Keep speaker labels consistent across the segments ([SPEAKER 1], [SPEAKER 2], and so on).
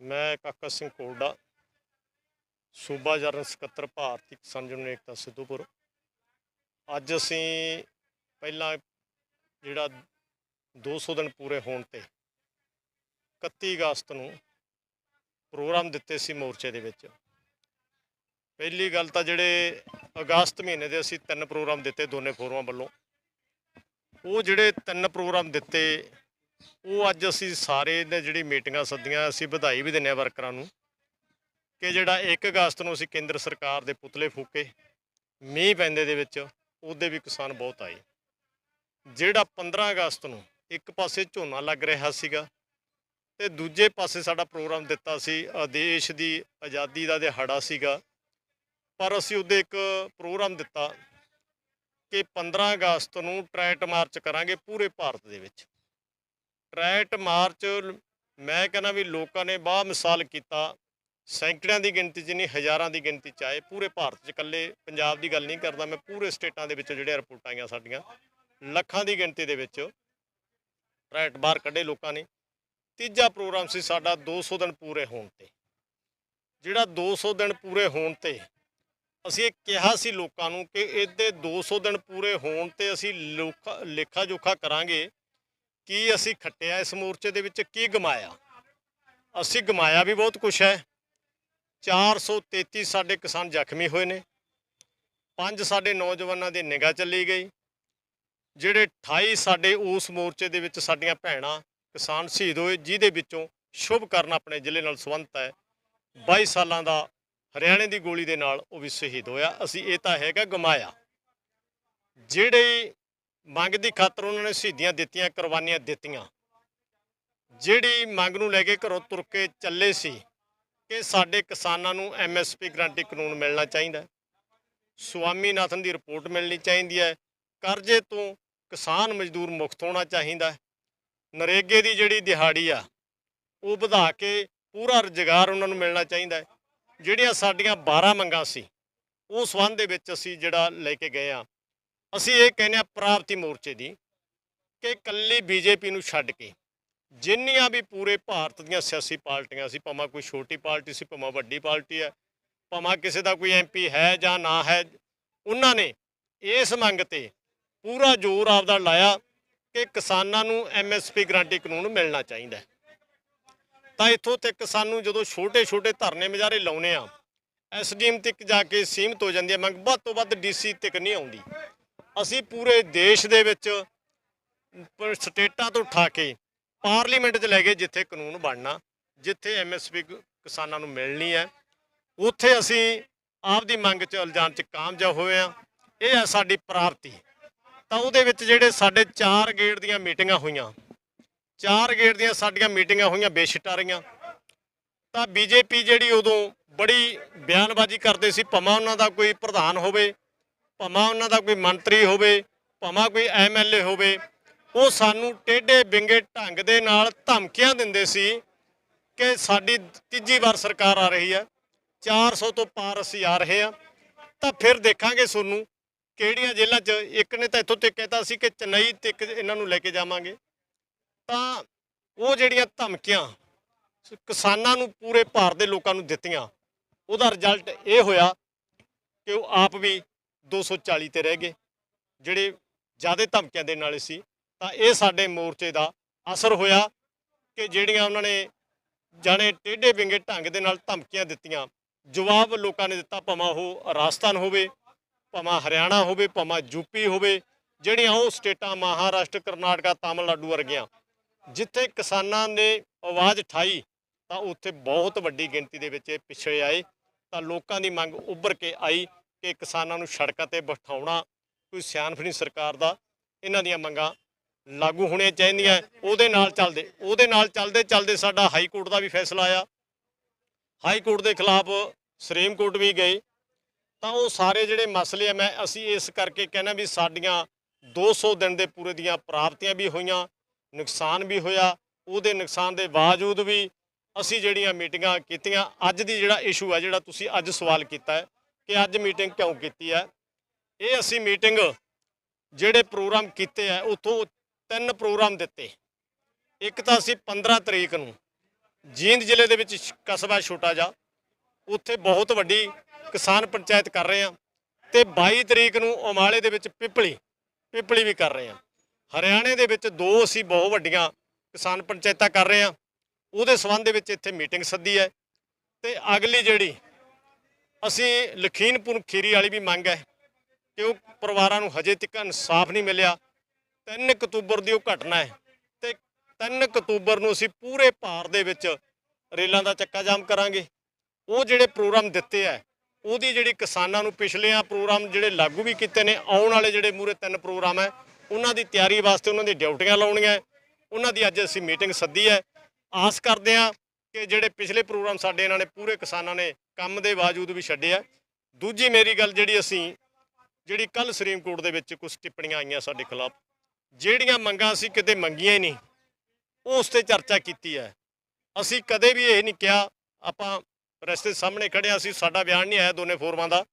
[SPEAKER 1] ਮੈਂ ਕਾਕਾ ਸਿੰਘ ਕੋਲਡਾ, ਸੂਬਾ ਜਨਰਲ ਸਕੱਤਰ ਭਾਰਤੀ ਕਿਸਾਨ ਯੂਨੀਅਨ ਏਕਤਾ ਸਿੱਧੂਪੁਰ। ਅੱਜ ਅਸੀਂ ਪਹਿਲਾਂ ਜਿਹੜਾ 200 ਦਿਨ ਪੂਰੇ ਹੋਣ ਤੇ 31 ਅਗਸਤ ਨੂੰ ਪ੍ਰੋਗਰਾਮ ਦਿੱਤੇ ਸੀ ਮੋਰਚੇ ਦੇ ਵਿੱਚ। ਪਹਿਲੀ ਗੱਲ ਤਾਂ ਜਿਹੜੇ ਅਗਸਤ ਮਹੀਨੇ ਦੇ ਅਸੀਂ ਤਿੰਨ ਪ੍ਰੋਗਰਾਮ ਦਿੱਤੇ ਦੋਨੇ ਫੋਰਮਾਂ ਵੱਲੋਂ। ਉਹ ਜਿਹੜੇ ਤਿੰਨ ਪ੍ਰੋਗਰਾਮ ਦਿੱਤੇ ਉਹ ਅੱਜ ਅਸੀਂ ਸਾਰੇ ਨੇ ਜਿਹੜੀ ਮੀਟਿੰਗਾਂ ਸੱਦੀਆਂ, ਅਸੀਂ ਵਧਾਈ ਵੀ ਦਿੰਨੇ ਆ ਵਰਕਰਾਂ ਨੂੰ ਕਿ ਜਿਹੜਾ 1 ਅਗਸਤ ਨੂੰ ਅਸੀਂ ਕੇਂਦਰ ਸਰਕਾਰ ਦੇ ਪੁਤਲੇ ਫੂਕੇ, ਮੀਂਹ ਪੈਂਦੇ ਦੇ ਵਿੱਚ ਉਹਦੇ ਵੀ ਕਿਸਾਨ ਬਹੁਤ ਆਏ। ਜਿਹੜਾ 15 ਅਗਸਤ ਨੂੰ ਇੱਕ ਪਾਸੇ ਝੋਨਾ ਲੱਗ ਰਿਹਾ ਸੀਗਾ ਤੇ ਦੂਜੇ ਪਾਸੇ ਸਾਡਾ ਪ੍ਰੋਗਰਾਮ ਦਿੱਤਾ ਸੀ, ਆਦੇਸ਼ ਦੀ ਆਜ਼ਾਦੀ ਦਾ ਦਿਹਾੜਾ ਸੀਗਾ, ਪਰ ਅਸੀਂ ਉਹਦੇ ਇੱਕ ਪ੍ਰੋਗਰਾਮ ਦਿੱਤਾ ਕਿ 15 ਅਗਸਤ ਨੂੰ ਟਰੈਟ ਮਾਰਚ ਕਰਾਂਗੇ ਪੂਰੇ ਭਾਰਤ ਦੇ ਵਿੱਚ। ਟਰੈਟ ਮਾਰਚ, ਮੈਂ ਕਹਿੰਦਾ ਵੀ ਲੋਕਾਂ ਨੇ ਬਾਹ ਮਿਸਾਲ ਕੀਤਾ। ਸੈਂਕੜਿਆਂ ਦੀ ਗਿਣਤੀ 'ਚ ਨਹੀਂ, ਹਜ਼ਾਰਾਂ ਦੀ ਗਿਣਤੀ 'ਚ ਆਏ। ਪੂਰੇ ਭਾਰਤ 'ਚ ਇਕੱਲੇ ਪੰਜਾਬ ਦੀ ਗੱਲ ਨਹੀਂ ਕਰਦਾ ਮੈਂ, ਪੂਰੇ ਸਟੇਟਾਂ ਦੇ ਵਿੱਚ ਜਿਹੜੇ ਰਿਪੋਰਟਾਂ ਆਈਆਂ ਸਾਡੀਆਂ, ਲੱਖਾਂ ਦੀ ਗਿਣਤੀ ਦੇ ਵਿੱਚ ਟਰੈਟ ਬਾਹਰ ਕੱਢੇ ਲੋਕਾਂ ਨੇ। ਤੀਜਾ ਪ੍ਰੋਗਰਾਮ ਸੀ ਸਾਡਾ 200 ਦਿਨ ਪੂਰੇ ਹੋਣ ਤੇ। ਜਿਹੜਾ 200 ਦਿਨ ਪੂਰੇ ਹੋਣ ਤੇ, ਅਸੀਂ ਇਹ ਕਿਹਾ ਸੀ ਲੋਕਾਂ ਨੂੰ ਕਿ ਇਹਦੇ 200 ਦਿਨ ਪੂਰੇ ਹੋਣ ਤੇ ਅਸੀਂ ਲੋਕਾ ਲੇਖਾ ਜੋਖਾ ਕਰਾਂਗੇ। ਕੀ ਅਸੀਂ ਖੱਟਿਆ ਇਸ ਮੋਰਚੇ ਦੇ ਵਿੱਚ? ਕੀ ਗਮਾਇਆ? ਅਸੀਂ ਗਮਾਇਆ ਵੀ ਬਹੁਤ ਕੁਝ ਹੈ। 433 ਸਾਡੇ ਕਿਸਾਨ ਜ਼ਖਮੀ ਹੋਏ ਨੇ। ਪੰਜ ਸਾਡੇ ਨੌਜਵਾਨਾਂ ਦੀ ਨਿਗਾਹ ਚੱਲੀ ਗਈ। ਜਿਹੜੇ 28 ਸਾਡੇ ਉਸ ਮੋਰਚੇ ਦੇ ਵਿੱਚ ਸਾਡੀਆਂ ਭੈਣਾਂ ਕਿਸਾਨ ਸ਼ਹੀਦ ਹੋਏ, ਜਿਹਦੇ ਵਿੱਚੋਂ ਸ਼ੁਭ ਕਰਨ ਆਪਣੇ ਜ਼ਿਲ੍ਹੇ ਨਾਲ ਸੰਬੰਧਤ ਹੈ। 22 ਸਾਲਾਂ ਦਾ ਹਰਿਆਣੇ ਦੀ ਗੋਲੀ ਦੇ ਨਾਲ ਉਹ ਵੀ ਸ਼ਹੀਦ ਹੋਇਆ। ਅਸੀਂ ਇਹ ਤਾਂ ਹੈਗਾ ਗਮਾਇਆ। ਜਿਹੜੇ ਮੰਗ ਦੀ ਖਾਤਰ ਉਹਨਾਂ ਨੇ ਸ਼ਹੀਦੀਆਂ ਦਿੱਤੀਆਂ, ਕੁਰਬਾਨੀਆਂ ਦਿੱਤੀਆਂ। ਜਿਹੜੀ ਮੰਗ ਨੂੰ ਲੈ ਕੇ ਘਰੋਂ ਤੁਰ ਕੇ ਚੱਲੇ ਸੀ ਕਿ ਸਾਡੇ ਕਿਸਾਨਾਂ ਨੂੰ ਐਮਐਸਪੀ ਗਰੰਟੀ ਕਾਨੂੰਨ ਮਿਲਣਾ ਚਾਹੀਦਾ ਹੈ। ਸੁਆਮੀਨਾਥਨ ਦੀ ਰਿਪੋਰਟ ਮਿਲਣੀ ਚਾਹੀਦੀ ਹੈ। ਕਰਜ਼ੇ ਤੋਂ ਕਿਸਾਨ ਮਜ਼ਦੂਰ ਮੁਕਤ ਹੋਣਾ ਚਾਹੀਦਾ ਹੈ। ਨਰੇਗੇ ਦੀ ਜਿਹੜੀ ਦਿਹਾੜੀ ਆ, ਉਹ ਵਧਾ ਕੇ ਪੂਰਾ ਰੁਜ਼ਗਾਰ ਉਹਨਾਂ ਨੂੰ ਮਿਲਣਾ ਚਾਹੀਦਾ ਹੈ। ਜਿਹੜੀਆਂ ਸਾਡੀਆਂ 12 ਮੰਗਾਂ ਸੀ ਉਹ ਸੰਬੰਧ ਦੇ ਵਿੱਚ ਅਸੀਂ ਜਿਹੜਾ ਲੈ ਕੇ ਗਏ ਆ ਅਸੀਂ ਇਹ ਕਹਿੰਦੇ ਆ ਪ੍ਰਾਪਤੀ ਮੋਰਚੇ ਦੀ ਕਿ ਇਕੱਲੀ ਬੀਜੇਪੀ ਨੂੰ ਛੱਡ ਕੇ ਜਿੰਨੀਆਂ ਵੀ ਪੂਰੇ ਭਾਰਤ ਦੀਆਂ ਸਿਆਸੀ ਪਾਰਟੀਆਂ ਸੀ, ਭਾਵੇਂ ਕੋਈ ਛੋਟੀ ਪਾਰਟੀ ਸੀ, ਭਾਵੇਂ ਵੱਡੀ ਪਾਰਟੀ ਹੈ, ਭਾਵੇਂ ਕਿਸੇ ਦਾ ਕੋਈ ਐਮਪੀ ਹੈ ਜਾਂ ਨਾ ਹੈ, ਉਹਨਾਂ ਨੇ ਇਸ ਮੰਗ ਤੇ ਪੂਰਾ ਜ਼ੋਰ ਆਪਦਾ ਲਾਇਆ ਕਿ ਕਿਸਾਨਾਂ ਨੂੰ ਐਮਐਸਪੀ ਗਰੰਟੀ ਕਾਨੂੰਨ ਮਿਲਣਾ ਚਾਹੀਦਾ ਤਾਂ ਇੱਥੋਂ ਤੱਕ ਸਾਨੂੰ ਜਦੋਂ ਛੋਟੇ-ਛੋਟੇ ਧਰਨੇ ਮਜਾਰੇ ਲਾਉਨੇ ਆ ਐਸਡੀਐਮ ਤੱਕ ਜਾ ਕੇ ਸੀਮਤ ਹੋ ਜਾਂਦੀ ਹੈ, ਮੰਗ ਵੱਧ ਤੋਂ ਵੱਧ ਡੀਸੀ ਤੱਕ ਨਹੀਂ ਆਉਂਦੀ। ਅਸੀਂ ਪੂਰੇ ਦੇਸ਼ ਦੇ ਵਿੱਚ ਸਟੇਟਾਂ ਤੋਂ ਉਠਾ ਕੇ ਪਾਰਲੀਮੈਂਟ 'ਚ ਲੈ ਗਏ ਜਿੱਥੇ ਕਾਨੂੰਨ ਬਣਨਾ, ਜਿੱਥੇ ਐਮਐਸਪੀ ਕਿਸਾਨਾਂ ਨੂੰ ਮਿਲਣੀ ਹੈ, ਉੱਥੇ ਅਸੀਂ ਆਪਦੀ ਮੰਗ 'ਚ ਇਲਜ਼ਾਮ 'ਚ ਕਾਮਯਾਬ ਹੋਏ ਆ ਇਹ ਹੈ ਸਾਡੀ ਪ੍ਰਾਪਤੀ। ਤਾਂ ਉਹਦੇ ਵਿੱਚ ਜਿਹੜੇ ਸਾਡੇ ਚਾਰ ਗੇੜ ਦੀਆਂ ਮੀਟਿੰਗਾਂ ਹੋਈਆਂ, ਚਾਰ ਗੇੜ ਦੀਆਂ ਸਾਡੀਆਂ ਮੀਟਿੰਗਾਂ ਹੋਈਆਂ, ਬੇਸ਼ਟਾ ਰਹੀਆਂ। ਤਾਂ ਬੀਜੇਪੀ ਜਿਹੜੀ ਉਦੋਂ ਬੜੀ ਬਿਆਨਬਾਜ਼ੀ ਕਰਦੇ ਸੀ, ਭਾਵੇਂ ਉਹਨਾਂ ਦਾ ਕੋਈ ਪ੍ਰਧਾਨ ਹੋਵੇ ਭਾਵੇਂ ਉਹਨਾਂ ਦਾ ਕੋਈ ਮੰਤਰੀ ਹੋਵੇ, ਭਾਵੇਂ ਕੋਈ ਐਮਐਲਏ ਹੋਵੇ, ਉਹ ਸਾਨੂੰ ਟੇਢੇ ਬਿੰਗੇ ਢੰਗ ਦੇ ਨਾਲ ਧਮਕੀਆਂ ਦਿੰਦੇ ਸੀ ਕਿ ਸਾਡੀ ਤੀਜੀ ਵਾਰ ਸਰਕਾਰ ਆ ਰਹੀ ਹੈ 400 ਤੋਂ ਪਾਰ ਅਸੀਂ ਆ ਰਹੇ ਆ ਤਾਂ ਫਿਰ ਦੇਖਾਂਗੇ ਤੁਹਾਨੂੰ ਕਿਹੜੀਆਂ ਜੇਲ੍ਹਾਂ 'ਚ, ਇੱਕ ਨੇ ਤਾਂ ਇੱਥੋਂ ਤੱਕ ਕਹਿਤਾ ਸੀ ਕਿ ਚੇਨਈ ਤੱਕ ਇਹਨਾਂ ਨੂੰ ਲੈ ਕੇ ਜਾਵਾਂਗੇ। ਤਾਂ ਉਹ ਜਿਹੜੀਆਂ ਧਮਕੀਆਂ ਕਿਸਾਨਾਂ ਨੂੰ ਪੂਰੇ ਭਾਰਤ ਦੇ ਲੋਕਾਂ ਨੂੰ ਦਿੱਤੀਆਂ, ਉਹਦਾ ਰਿਜ਼ਲਟ ਇਹ ਹੋਇਆ ਕਿ ਉਹ ਆਪ ਵੀ 240 ਤੇ ਰਹਿ ਗਏ। ਜਿਹੜੇ ਜ਼ਿਆਦਾ ਧਮਕੀਆਂ ਦੇ ਨਾਲ ਸੀ, ਤਾਂ ਇਹ ਸਾਡੇ ਮੋਰਚੇ ਦਾ ਅਸਰ ਹੋਇਆ ਕਿ ਜਿਹੜੀਆਂ ਉਹਨਾਂ ਨੇ ਜਾਣੇ ਟੇਢੇ ਵਿੰਗੇ ਢੰਗ ਦੇ ਨਾਲ ਧਮਕੀਆਂ ਦਿੱਤੀਆਂ। ਜਵਾਬ ਲੋਕਾਂ ਨੇ ਦਿੱਤਾ ਭਾਵੇਂ ਉਹ ਰਾਜਸਥਾਨ ਹੋਵੇ, ਭਾਵੇਂ ਹਰਿਆਣਾ ਹੋਵੇ, ਭਾਵੇਂ ਯੂਪੀ ਹੋਵੇ, ਜਿਹੜੀਆਂ ਉਹ ਸਟੇਟਾਂ ਮਹਾਰਾਸ਼ਟਰ, ਕਰਨਾਟਕਾ, ਤਾਮਿਲਨਾਡੂ ਵਰਗੀਆਂ। ਜਿੱਥੇ ਕਿਸਾਨਾਂ ਨੇ ਆਵਾਜ਼ ਉਠਾਈ, ਤਾਂ ਉੱਥੇ ਬਹੁਤ ਵੱਡੀ ਗਿਣਤੀ ਦੇ ਵਿੱਚ ਇਹ ਪਿੱਛੇ ਆਏ, ਤਾਂ ਲੋਕਾਂ ਦੀ ਮੰਗ ਉੱਭਰ ਕੇ ਆਈ। ਕਿ ਕਿਸਾਨਾਂ ਨੂੰ ਸੜਕਾਂ ਤੇ ਬਿਠਾਉਣਾ ਕੋਈ ਸਿਆਣਪ ਨਹੀਂ ਸਰਕਾਰ ਦਾ, ਇਹਨਾਂ ਦੀਆਂ ਮੰਗਾਂ ਲਾਗੂ ਹੋਣੀਆਂ ਚਾਹੀਦੀਆਂ। ਉਹਦੇ ਨਾਲ ਚੱਲਦੇ, ਉਹਦੇ ਨਾਲ ਚੱਲਦੇ ਚੱਲਦੇ ਸਾਡਾ ਹਾਈ ਕੋਰਟ ਦਾ ਵੀ ਫੈਸਲਾ ਆਇਆ। ਹਾਈ ਕੋਰਟ ਦੇ ਖਿਲਾਫ ਸੁਪਰੀਮ ਕੋਰਟ ਵੀ ਗਏ। ਤਾਂ ਉਹ ਸਾਰੇ ਜਿਹੜੇ ਮਸਲੇ ਆ, ਮੈਂ ਅਸੀਂ ਇਸ ਕਰਕੇ ਕਹਿੰਦਾ ਵੀ ਸਾਡੀਆਂ 200 ਦਿਨ ਦੇ ਪੂਰੇ ਦੀਆਂ ਪ੍ਰਾਪਤੀਆਂ ਵੀ ਹੋਈਆਂ, ਨੁਕਸਾਨ ਵੀ ਹੋਇਆ। ਉਹਦੇ ਨੁਕਸਾਨ ਦੇ ਬਾਵਜੂਦ ਵੀ ਅਸੀਂ ਜਿਹੜੀਆਂ ਮੀਟਿੰਗਾਂ ਕੀਤੀਆਂ, ਅੱਜ ਦੀ ਜਿਹੜਾ ਇਸ਼ੂ ਹੈ ਜਿਹੜਾ ਤੁਸੀਂ ਅੱਜ ਸਵਾਲ ਕੀਤਾ ਹੈ ਕਿ ਅੱਜ ਮੀਟਿੰਗ ਕਿਉਂ ਕੀਤੀ ਹੈ? ਇਹ ਅਸੀਂ ਮੀਟਿੰਗ ਜਿਹੜੇ ਪ੍ਰੋਗਰਾਮ ਕੀਤੇ ਆ ਉਥੋਂ ਤਿੰਨ ਪ੍ਰੋਗਰਾਮ ਦਿੱਤੇ। ਇੱਕ ਤਾਂ ਅਸੀਂ 15 ਤਰੀਕ ਨੂੰ ਜੀਂਦ ਜ਼ਿਲ੍ਹੇ ਦੇ ਵਿੱਚ ਕਸਬਾ ਛੋਟਾ ਜਿਹਾ, ਉੱਥੇ ਬਹੁਤ ਵੱਡੀ ਕਿਸਾਨ ਪੰਚਾਇਤ ਕਰ ਰਹੇ ਆ ਤੇ 22 ਤਰੀਕ ਨੂੰ ਉਮਾਲੇ ਦੇ ਵਿੱਚ ਪਿਪਲੀ ਪਿਪਲੀ ਵੀ ਕਰ ਰਹੇ ਆ ਹਰਿਆਣੇ ਦੇ ਵਿੱਚ ਦੋ ਅਸੀਂ ਬਹੁਤ ਵੱਡੀਆਂ ਕਿਸਾਨ ਪੰਚਾਇਤਾਂ ਕਰ ਰਹੇ ਆ ਉਹਦੇ ਸਬੰਧ ਦੇ ਵਿੱਚ ਇੱਥੇ ਮੀਟਿੰਗ ਸੱਦੀ ਹੈ ਤੇ ਅਗਲੀ ਜਿਹੜੀ ਅਸੀਂ ਲਖੀਨਪੁਰ ਖੀਰੀ ਵਾਲੀ ਵੀ ਮੰਗ ਹੈ ਕਿ ਉਹ ਪਰਿਵਾਰਾਂ ਨੂੰ ਹਜੇ ਤੱਕ ਇਨਸਾਫ ਨਹੀਂ ਮਿਲਿਆ। 3 ਅਕਤੂਬਰ ਦੀ ਉਹ ਘਟਨਾ ਹੈ ਤੇ 3 ਅਕਤੂਬਰ ਨੂੰ ਅਸੀਂ ਪੂਰੇ ਭਾਰਤ ਦੇ ਵਿੱਚ ਰੇਲਾਂ ਦਾ ਚੱਕਾ ਜਾਮ ਕਰਾਂਗੇ। ਉਹ ਜਿਹੜੇ ਪ੍ਰੋਗਰਾਮ ਦਿੱਤੇ ਆ ਉਹਦੀ ਜਿਹੜੀ ਕਿਸਾਨਾਂ ਨੂੰ ਪਿਛਲੇ ਪ੍ਰੋਗਰਾਮ ਜਿਹੜੇ ਲਾਗੂ ਵੀ ਕੀਤੇ ਨੇ, ਆਉਣ ਵਾਲੇ ਜਿਹੜੇ ਮੂਰੇ ਤਿੰਨ ਪ੍ਰੋਗਰਾਮ ਹੈ, ਉਹਨਾਂ ਦੀ ਤਿਆਰੀ ਵਾਸਤੇ ਉਹਨਾਂ ਦੀ ਡਿਊਟੀਆਂ ਲਾਉਣੀਆਂ ਉਹਨਾਂ ਦੀ ਅੱਜ ਅਸੀਂ ਮੀਟਿੰਗ ਸੱਦੀ ਹੈ। ਆਸ ਕਰਦੇ ਹਾਂ ਕਿ ਜਿਹੜੇ ਪਿਛਲੇ ਪ੍ਰੋਗਰਾਮ ਸਾਡੇ ਇਹਨਾਂ ਨੇ ਪੂਰੇ ਕਿਸਾਨਾਂ ਨੇ ਕੰਮ ਦੇ ਬਾਵਜੂਦ ਵੀ ਛੱਡਿਆ ਦੂਜੀ ਮੇਰੀ ਗੱਲ ਜਿਹੜੀ ਅਸੀਂ ਜਿਹੜੀ ਕੱਲ ਸੁਪਰੀਮ ਕੋਰਟ ਦੇ ਵਿੱਚ ਕੁਝ ਟਿੱਪਣੀਆਂ ਆਈਆਂ ਸਾਡੇ ਖਿਲਾਫ ਜਿਹੜੀਆਂ ਮੰਗਾਂ ਅਸੀਂ ਕਿਤੇ ਮੰਗੀਆਂ ਹੀ ਨਹੀਂ ਉਸ ਤੇ ਚਰਚਾ ਕੀਤੀ ਹੈ। ਅਸੀਂ ਕਦੇ ਵੀ ਇਹ ਨਹੀਂ ਕਿਹਾ ਆਪਾਂ ਰਸਤੇ ਸਾਹਮਣੇ ਖੜੇ ਹਾਂ, ਅਸੀਂ ਸਾਡਾ ਬਿਆਨ ਨਹੀਂ ਆਇਆ ਦੋਨੇ ਫੋਰਮਾਂ ਦਾ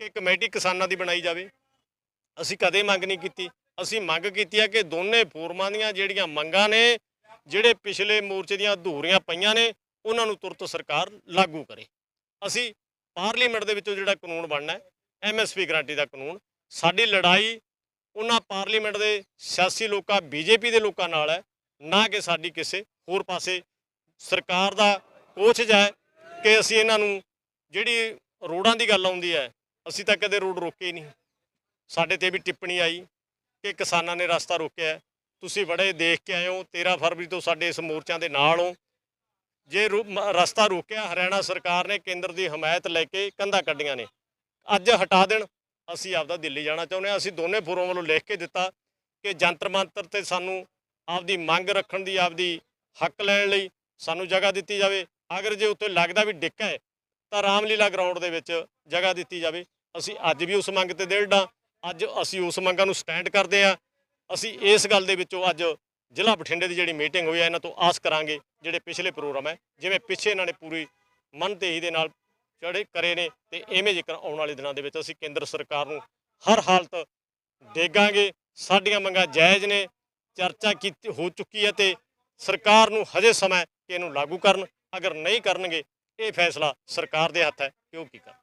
[SPEAKER 1] ਕਿ ਕਮੇਟੀ ਕਿਸਾਨਾਂ ਦੀ ਬਣਾਈ ਜਾਵੇ। ਅਸੀਂ ਕਦੇ ਮੰਗ ਨਹੀਂ ਕੀਤੀ। ਅਸੀਂ ਮੰਗ ਕੀਤੀ ਹੈ ਕਿ ਦੋਨੇ ਫੋਰਮਾਂ ਦੀਆਂ ਜਿਹੜੀਆਂ ਮੰਗਾਂ ਨੇ ਜਿਹੜੇ ਪਿਛਲੇ ਮੋਰਚੇ ਦੀਆਂ ਅਧੂਰੀਆਂ ਪਈਆਂ ਨੇ, ਉਹਨਾਂ ਨੂੰ ਤੁਰਤ ਸਰਕਾਰ ਲਾਗੂ ਕਰੇ। ਅਸੀਂ ਪਾਰਲੀਮੈਂਟ ਦੇ ਵਿੱਚੋਂ ਜਿਹੜਾ ਕਾਨੂੰਨ ਬਣਨਾ ਹੈ ਐਮਐਸਪੀ ਗਰੰਟੀ ਦਾ ਕਾਨੂੰਨ, ਸਾਡੀ ਲੜਾਈ ਉਹਨਾਂ ਪਾਰਲੀਮੈਂਟ ਦੇ ਸਿਆਸੀ ਲੋਕਾਂ ਬੀਜੇਪੀ ਦੇ ਲੋਕਾਂ ਨਾਲ ਹੈ, ਨਾ ਕਿ ਸਾਡੀ ਕਿਸੇ ਹੋਰ ਪਾਸੇ। ਸਰਕਾਰ ਦਾ ਕੋਸ਼ਿਸ਼ ਹੈ ਕਿ ਅਸੀਂ ਇਹਨਾਂ ਨੂੰ, ਜਿਹੜੀ ਰੋਡਾਂ ਦੀ ਗੱਲ ਆਉਂਦੀ ਹੈ, ਅਸੀਂ ਤਾਂ ਕਦੇ ਰੋਡ ਰੋਕੇ ਹੀ ਨਹੀਂ। ਸਾਡੇ ਤੇ ਵੀ ਟਿੱਪਣੀ ਆਈ ਕਿ ਕਿਸਾਨਾਂ ਨੇ ਰਸਤਾ ਰੋਕਿਆ ਤੁਸੀਂ ਬੜੇ ਦੇਖ ਕੇ ਆਏ ਹੋ 13 ਫਰਵਰੀ ਤੋਂ ਸਾਡੇ ਇਸ ਮੋਰਚਿਆਂ ਦੇ ਨਾਲ ਹੋ। ਜੇ ਰੋ- ਮ- ਰਸਤਾ ਰੋਕਿਆ, ਹਰਿਆਣਾ ਸਰਕਾਰ ਨੇ ਕੇਂਦਰ ਦੀ ਹਮਾਇਤ ਲੈ ਕੇ ਕੰਧਾਂ ਕੱਢੀਆਂ ਨੇ। ਅੱਜ ਹਟਾ ਦੇਣ, ਅਸੀਂ ਆਪਦਾ ਦਿੱਲੀ ਜਾਣਾ ਚਾਹੁੰਦੇ ਹਾਂ। ਅਸੀਂ ਦੋਨੇ ਫੋਰਮ ਵੱਲੋਂ ਲਿਖ ਕੇ ਦਿੱਤਾ ਕਿ ਜੰਤਰ ਮੰਤਰ ਤੇ ਸਾਨੂੰ ਆਪਦੀ ਮੰਗ ਰੱਖਣ ਦੀ, ਆਪਦੀ ਹੱਕ ਲੈਣ ਲਈ ਸਾਨੂੰ ਜਗ੍ਹਾ ਦਿੱਤੀ ਜਾਵੇ। ਅਗਰ ਜੇ ਉੱਤੇ ਲੱਗਦਾ ਵੀ ਡਿੱਕਾ ਹੈ, ਤਾਂ ਰਾਮਲੀਲਾ ਗਰਾਊਂਡ ਦੇ ਵਿੱਚ ਜਗ੍ਹਾ ਦਿੱਤੀ ਜਾਵੇ। ਅਸੀਂ ਅੱਜ ਵੀ ਉਸ ਮੰਗ ਤੇ ਦੇੜਾਂ ਅੱਜ ਅਸੀਂ ਉਸ ਮੰਗਾਂ ਨੂੰ ਸਟੈਂਡ ਕਰਦੇ ਹਾਂ। ਅਸੀਂ ਇਸ ਗੱਲ ਦੇ ਵਿੱਚੋਂ ਅੱਜ ਜ਼ਿਲ੍ਹਾ ਬਠਿੰਡੇ ਦੀ ਜਿਹੜੀ ਮੀਟਿੰਗ ਹੋਈ ਹੈ ਇਹਨਾਂ ਤੋਂ ਆਸ ਕਰਾਂਗੇ ਜਿਹੜੇ ਪਿਛਲੇ ਪ੍ਰੋਗਰਾਮ ਹੈ, ਜਿਵੇਂ ਪਿੱਛੇ ਇਹਨਾਂ ਨੇ ਪੂਰੀ ਮਨਤੇਹੀ ਦੇ ਨਾਲ ਜਿਹੜੇ ਕਰੇ ਨੇ ਤੇ ਐਵੇਂ ਜੇਕਰ ਆਉਣ ਵਾਲੇ ਦਿਨਾਂ ਦੇ ਵਿੱਚ ਅਸੀਂ ਕੇਂਦਰ ਸਰਕਾਰ ਨੂੰ ਹਰ ਹਾਲਤ ਡੇਗਾਂਗੇ ਸਾਡੀਆਂ ਮੰਗਾਂ ਜਾਇਜ਼ ਨੇ, ਚਰਚਾ ਕੀਤੀ, ਹੋ ਚੁੱਕੀ ਹੈ ਤੇ ਸਰਕਾਰ ਨੂੰ ਹਜੇ ਸਮਾਂ ਕਿ ਇਹਨੂੰ ਲਾਗੂ ਕਰਨ। ਅਗਰ ਨਹੀਂ ਕਰਨਗੇ, ਇਹ ਫੈਸਲਾ ਸਰਕਾਰ ਦੇ ਹੱਥ ਹੈ ਕਿ ਉਹ ਕੀ ਕਰਨ?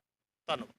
[SPEAKER 1] ਧੰਨਵਾਦ।